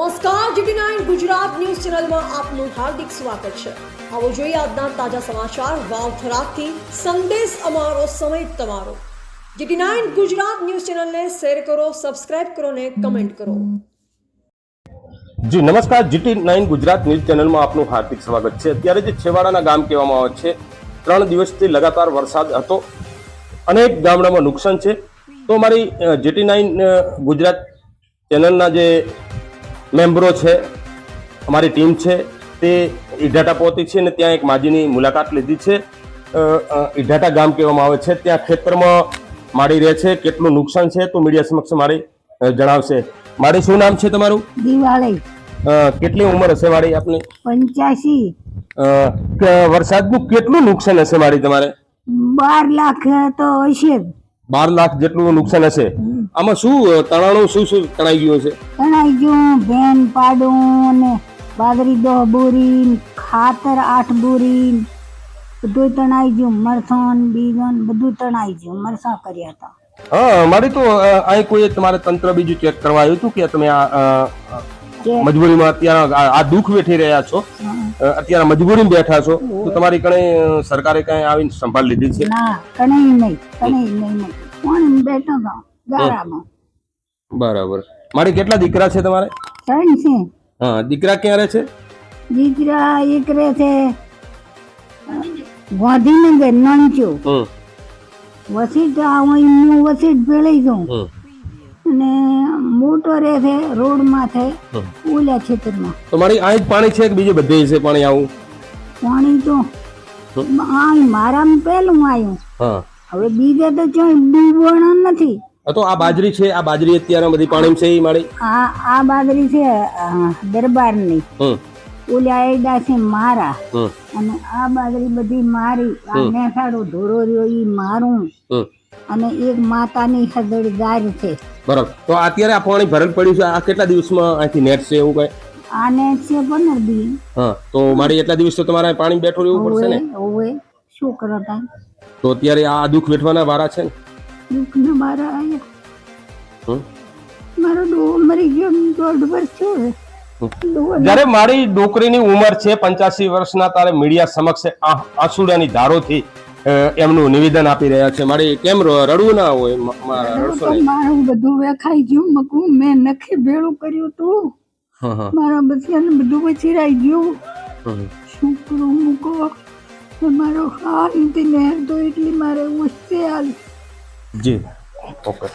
નમસ્કાર, GT nine Gujarat news ચેનલમાં આપનું હાર્દિક સ્વાગત છે. આવો જોઈએ આજના તાજા સમાચાર. વાવ થરાકથી સંદેશ અમારો, સમય તમારો. જીટી નાઇન ગુજરાત ન્યૂઝ ચેનલને શેર કરો, સબસ્ક્રાઇબ કરો ને કમેન્ટ કરો. જી, નમસ્કાર. જીટી નાઇન ગુજરાત ન્યૂઝ ચેનલમાં આપનું હાર્દિક સ્વાગત છે. અત્યારે જે છેવાડાના ગામ કહેવામાં આવે છે, ત્રણ દિવસથી લગાતાર વરસાદ હતો અનેક ગામડામાં નુકસાન છે. તો મારી જીટી નાઇન ગુજરાત ચેનલના જે મેમ્બરો છે અમારી ટીમ છે તે ઈઢાટા પહોંચી છે અને ત્યાં એક માજીની મુલાકાત લીધી છે. ઈઢાટા ગામ કહેવામાં આવે છે. ત્યાં ખેતરમાં માડી રહે છે. કેટલું નુકસાન છે તો મીડિયા સમક્ષ મારી જણાવશે. મારી શું નામ છે તમારું? દિવાળી. કેટલી ઉંમર હશે મારી આપની? પંચ્યાસી. વરસાદનું કેટલું નુકસાન હશે મારી તમારે? બાર લાખ તો હશે બાર લાખ જેટલું નુકસાન હશે. આમાં શું તણાણું શું શું તણાઈ ગયું છે? તણાઈ ગયું ભેન પાડું ને બાજરી દો બોરી ખાતર આઠ બોરી બધું તણાઈ ગયું. મરસણ બીજન બધું તણાઈ ગયું. મરસા કર્યા હતા. હા મારી તો અહીં કોઈ તમારે તંત્ર બીજું ચેક કરવા આવ્યું હતું કે તમે આ મજબૂરીમાં અત્યારે આ દુઃખ વેઠી રહ્યા છો. અત્યારે મજબૂરીમાં બેઠા છો. તો તમારી કઈ સરકારે કઈ આવીને સંભાળ લીધી છે? ના કણે નહીં કણે નહીં કોણ બેઠો ગારામાં બરાબર. મારી કેટલા દીકરા છે તમારે? ત્રણ છે. હા દીકરા ક્યાં રહે છે? દીકરા એક રહે છે ગાંધીનગર નંચો હમ. વસીટ હું વસીટ ભેળી જાઉં અને મોટો રહે છે રોડમાં છે હમ. ઓલા ખેતરમાં. તો મારી અહીં પાણી છે કે બીજે બધે છે પાણી આવું? પાણી તો આ મારામાં પહેલું આવ્યું હવે બીજે તો ક્યાંય ડૂબવાના નથી. તો આ બાજરી છે આ બાજરી અત્યારે બધી પાણી છે એ મારી? આ આ બાજરી છે દરબારની. ઓલા એડા છે મારા. અને આ બાજરી બધી મારી આ નેસાડો ધોરો રહ્યો ઈ મારું. અને એક માતાની હદડ ગાય છે. બરાબર. તો અત્યારે આ પાણી ભરેલ પડ્યું છે આ કેટલા દિવસમાં અહીંથી નેટ છે એવું કઈ? આ નેટ છે પંદર દી હા તો મારી એટલા દિવસ તો તમારે પાણી બેઠો રહેવું પડશે ને? ઓવે શું કરો તો અત્યારે આ દુઃખ વેઠવાના વારા છે ને? દુઃખને મારા આયા. મારો ડો મરી ગયો દોઢ વર્ષ થયો જ્યારે મારી ડોકરીની ઉંમર છે પંચ્યાસી વર્ષના તારે મીડિયા સમક્ષ આંસુડાની ધારોથી એમનું નિવેદન આપી રહ્યા છે. મારી કેમ રડવું ના હોય મારા બધું વેખાઈ ગયું મકું. મેં નખે ભેળું કર્યું તું. મારા બચ્ચાને બધું વચીરાઈ ગયું. શું કરું મૂકો મારો હાલ નથી નહેર તો એટલી મારે ઉસ્તે હાલ જી ઓકે